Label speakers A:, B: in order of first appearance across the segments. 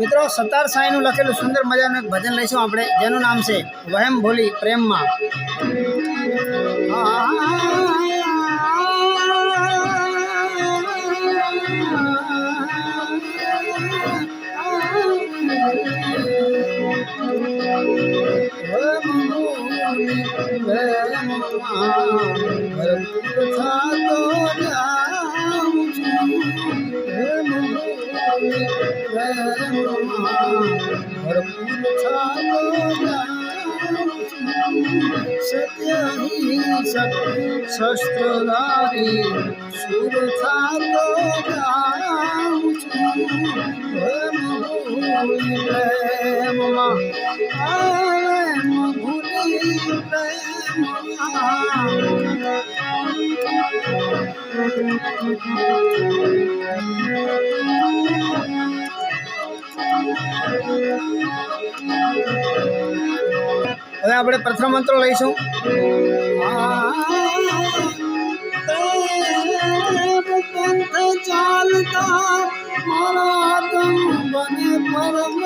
A: મિત્રો સતાર સાંઈનું લખેલું સુંદર મજાનું એક ભજન લઈશું આપણે, જેનું નામ છે વહેમ ભોલી પ્રેમમાં. શસ્ત્રધારી সত্যহিংসক শস্ত্র নারী সুর থাকো প্রেম প্রেম ভুলি প্রেম આપણે પ્રથમ મંત્રો લઈશું. ચાલતા મારા પંથ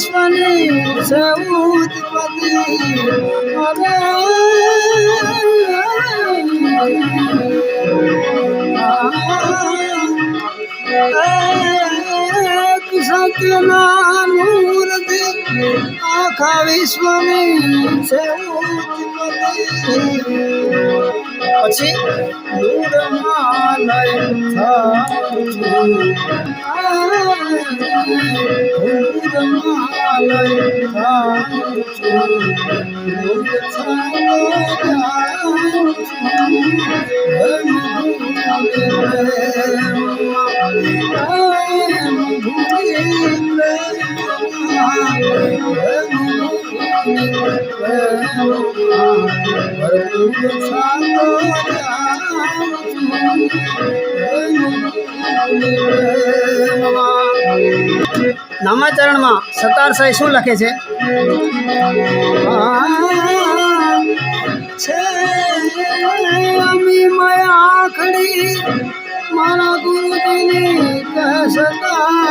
A: વિશ્વની સૌદપતિ એક સતનાનુરતિ આખા વિશ્વની સૌદપતિ પછી દૂરમાલય થાઉં છું દૂરમાલય થાઉં છું દૂર થાતો જાઉં છું પ્રેમ ભૂલી નામાચરણમાં સતાર સાઈ શું લખે છે? આખડી મારા ગુરુ ગુરુજીની કસદાર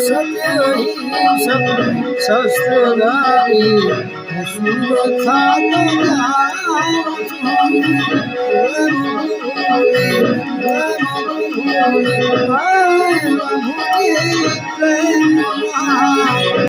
A: सत्य सस সুরক্ষা প্রেম